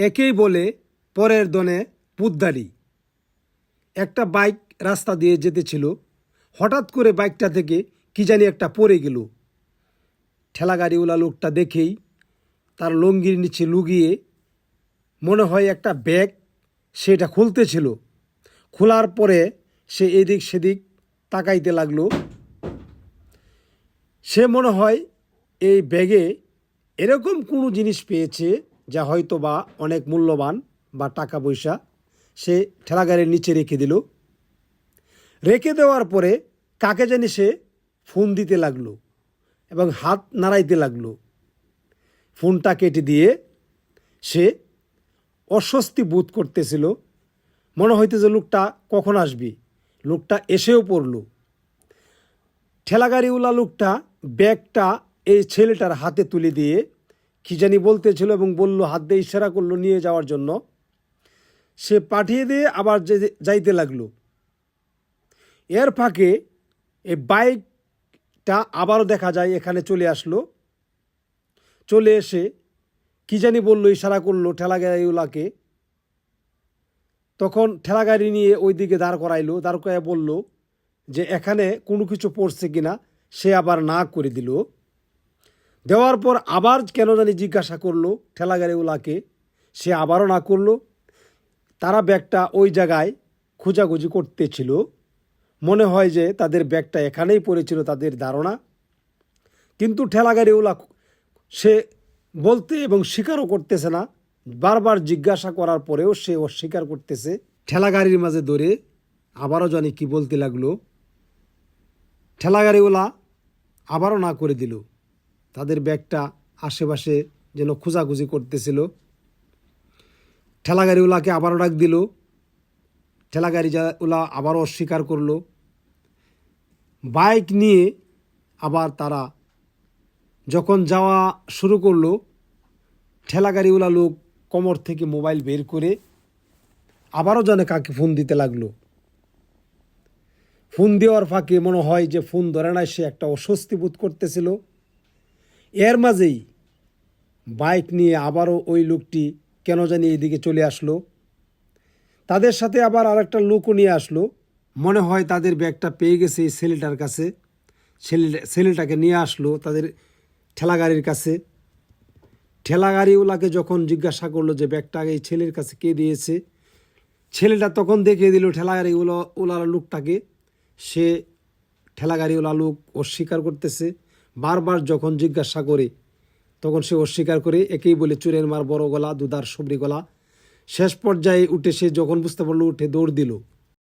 একেই বলে পরের দনে পুদ্দারি একটা বাইক রাস্তা দিয়ে যেতেছিল হঠাৎ করে বাইকটা থেকে কি জানি একটা পড়ে গেল। ঠেলাগাড়িওয়ালা লোকটা দেখেই তার লঙ্গির নিচে লুগিয়ে মনে হয় একটা ব্যাগ সেটা খুলতেছিল খোলার পরে সে এদিক সেদিক তাকাইতে লাগল। সে মনে হয় এই ব্যাগে এরকম কোনো জিনিস পেয়েছে যা হয়তো বা অনেক মূল্যবান বা টাকা পয়সা, সে ঠেলাগাড়ির নিচে রেখে দিল। রেখে দেওয়ার পরে কাকে জানি সে ফোন দিতে লাগল এবং হাত নাড়াইতে লাগল। ফোনটা কেটে দিয়ে সে অস্বস্তি বোধ করতেছিল, মনে হইতেছে লোকটা কখন আসবি? লোকটা এসেও পড়ল। ঠেলাগাড়িওয়ালা লোকটা ব্যাগটা এই ছেলেটার হাতে তুলে দিয়ে কি জানি বলতেছিল এবং বলল, হাত দিয়ে ইশারা করল নিয়ে যাওয়ার জন্য। সে পাঠিয়ে দিয়ে আবার যাইতে লাগল। এর ফাঁকে এই বাইকটা আবারও দেখা যায়, এখানে চলে আসলো। চলে এসে কি জানি বলল, ইশারা করল ঠেলাগাড়িওয়ালাকে। তখন ঠেলাগাড়ি নিয়ে ওই দিকে দাঁড় করাইলো, দাঁড় করাইয়া বলল যে, এখানে কোনো কিছু পড়ছে কিনা? সে আবার না করে দিল। দেওয়ার পর আবার কেন জানি জিজ্ঞাসা করল ঠেলাগাড়িওয়ালাকে। সে আবারও না করল। তারা ব্যাগটা ওই জায়গায় খোঁজাখুঁজি করতেছিল। মনে হয় যে তাদের ব্যাগটা এখানেই পড়েছিল তাদের ধারণা। কিন্তু ঠেলাগাড়িওয়ালা সে বলতে এবং স্বীকারও করতেছে না। বারবার জিজ্ঞাসা করার পরেও সে অস্বীকার করতেছে। ঠেলাগাড়ির মাঝে ধরে আবারও জানি কি বলতে লাগল। ঠেলাগাড়িওয়ালা আবারও না করে দিল। তাদের ব্যাগটা আশেপাশে যেন খোঁজাখুঁজি করতেছিল। ঠেলাগাড়িওয়ালাকে আবারও ডাক দিল। ঠেলাগাড়ি ওলা আবারও অস্বীকার করল। বাইক নিয়ে আবার তারা যখন যাওয়া শুরু করল, ঠেলাগাড়িওয়ালা লোক কোমর থেকে মোবাইল বের করে আবারও জানে কাকে ফোন দিতে লাগল। ফোন দেওয়ার ফাঁকে মনে হয় যে ফোন ধরে না সে একটা অস্বস্তি বোধ করতেছিল। এর মাঝেই বাইক নিয়ে আবারও ওই লোকটি কেন জানি এইদিকে চলে আসলো। তাদের সাথে আবার আরেকটা লোকও নিয়ে আসলো। মনে হয় তাদের ব্যাগটা পেয়ে গেছে এই ছেলেটার কাছে। ছেলে, ছেলেটাকে নিয়ে আসলো তাদের ঠেলাগাড়ির কাছে। ঠেলাগাড়িওয়ালাকে যখন জিজ্ঞাসা করল যে ব্যাগটা এই ছেলের কাছে কে দিয়েছে, ছেলেটা তখন দেখিয়ে দিল ঠেলাগাড়িওয়ালা, ওলার লোকটাকে। সে ঠেলাগাড়িওয়ালা লোক অস্বীকার করতেছে। বারবার যখন জিজ্ঞাসা করি, তখন সে অস্বীকার করে, একেই বলে চুরের মার বড় গলা দুধার সবরি গলা। শেষ পর্যায়ে উঠে সে যখন বুঝতে পারল, উঠে দৌড় দিল।